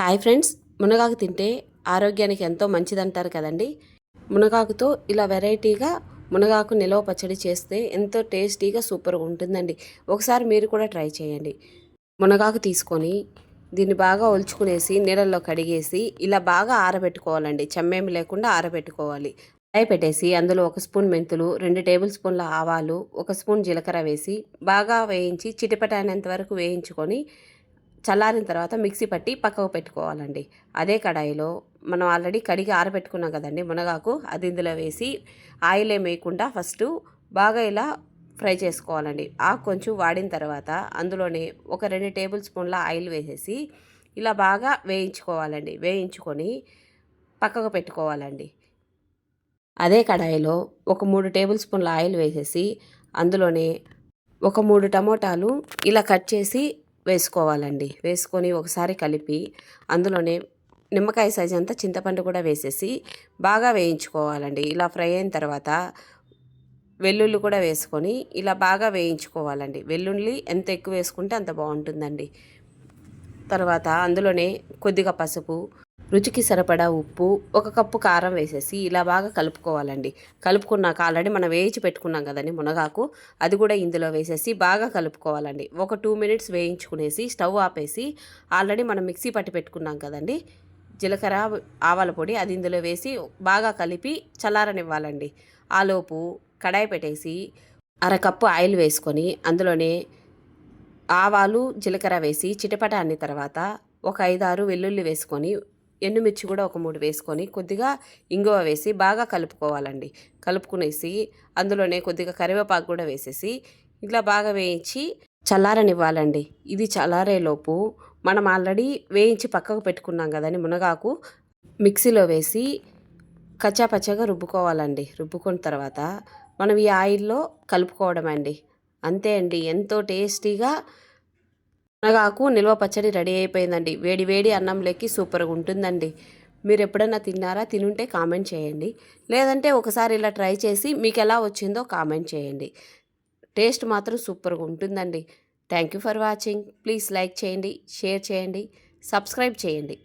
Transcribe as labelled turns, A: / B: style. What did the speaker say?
A: Hi friends మునగాకు తింటే ఆరోగ్యానికి ఎంతో మంచిదంటారు కదండి. మునగాకుతో ఇలా వెరైటీగా మునగాకు నిలవ పచ్చడి చేస్తే ఎంతో టేస్టీగా సూపర్గా ఉంటుందండి. ఒకసారి మీరు కూడా ట్రై చేయండి. మునగాకు తీసుకొని దీన్ని బాగా ఒలుచుకునేసి నీళ్ళల్లో కడిగేసి ఇలా బాగా ఆరబెట్టుకోవాలండి. చెమ్మేమి లేకుండా ఆరబెట్టుకోవాలి. ఫ్రై పెట్టేసి అందులో ఒక స్పూన్ మెంతులు రెండు టేబుల్ స్పూన్ల ఆవాలు ఒక స్పూన్ జీలకర్ర వేసి బాగా వేయించి చిటిపటాయినంత వరకు వేయించుకొని చల్లారిన తర్వాత మిక్సీ పట్టి పక్కకు పెట్టుకోవాలండి. అదే కడాయిలో మనం ఆల్రెడీ కడిగి ఆరబెట్టుకున్నాం కదండి మునగాకు అది ఇందులో వేసి ఆయిల్ ఏం వేయకుండా ఫస్ట్ బాగా ఇలా ఫ్రై చేసుకోవాలండి. ఆకు కొంచెం వాడిన తర్వాత అందులోనే ఒక రెండు టేబుల్ స్పూన్ల ఆయిల్ వేసేసి ఇలా బాగా వేయించుకోవాలండి. వేయించుకొని పక్కకు పెట్టుకోవాలండి. అదే కడాయిలో ఒక మూడు టేబుల్ స్పూన్ల ఆయిల్ వేసేసి అందులోనే ఒక మూడు టమోటాలు ఇలా కట్ చేసి వేసుకోవాలండి. వేసుకొని ఒకసారి కలిపి అందులోనే నిమ్మకాయ సైజ్ అంతా చింతపండు కూడా వేసేసి బాగా వేయించుకోవాలండి. ఇలా ఫ్రై అయిన తర్వాత వెల్లుల్లి కూడా వేసుకొని ఇలా బాగా వేయించుకోవాలండి. వెల్లుల్లి ఎంత ఎక్కువ వేసుకుంటే అంత బాగుంటుందండి. తర్వాత అందులోనే కొద్దిగా పసుపు రుచికి సరిపడా ఉప్పు ఒక కప్పు కారం వేసేసి ఇలా బాగా కలుపుకోవాలండి. కలుపుకున్నాక ఆల్రెడీ మనం వేయించి పెట్టుకున్నాం కదండి మునగాకు. అది కూడా ఇందులో వేసేసి బాగా కలుపుకోవాలండి. ఒక టూ మినిట్స్ వేయించుకునేసి స్టవ్ ఆపేసి ఆల్రెడీ మనం మిక్సీ పట్టి పెట్టుకున్నాం కదండి. జీలకర్ర ఆవాల పొడి అది ఇందులో వేసి బాగా కలిపి చల్లారనివ్వాలండి. ఆలోపు కడాయి పెట్టేసి అరకప్పు ఆయిల్ వేసుకొని అందులోనే ఆవాలు జీలకర్ర వేసి చిటపట అన్న తర్వాత ఒక ఐదారు వెల్లుల్లి వేసుకొని ఎండుమిర్చి కూడా ఒక మూడు వేసుకొని కొద్దిగా ఇంగువ వేసి బాగా కలుపుకోవాలండి. కలుపుకునేసి అందులోనే కొద్దిగా కరివేపాకు కూడా వేసేసి ఇట్లా బాగా వేయించి చల్లారనివ్వాలండి. ఇది చల్లారేలోపు మనం ఆల్రెడీ వేయించి పక్కకు పెట్టుకున్నాం కదండి మునగాకు మిక్సీలో వేసి కచ్చాపచ్చగా రుబ్బుకోవాలండి. రుబ్బుకున్న తర్వాత మనం ఈ ఆయిల్లో కలుపుకోవడం అండి అంతే అండి. ఎంతో టేస్టీగా మునగాకు నిల్వ పచ్చడి రెడీ అయిపోయిందండి. వేడి వేడి అన్నంలోకి సూపర్గా ఉంటుందండి. మీరు ఎప్పుడైనా తిన్నారా? తినుంటే కామెంట్ చేయండి. లేదంటే ఒకసారి ఇలా ట్రై చేసి మీకు ఎలా వచ్చిందో కామెంట్ చేయండి. టేస్ట్ మాత్రం సూపర్గా ఉంటుందండి. Thank you for watching. Please like చేయండి షేర్ చేయండి సబ్స్క్రైబ్ చేయండి.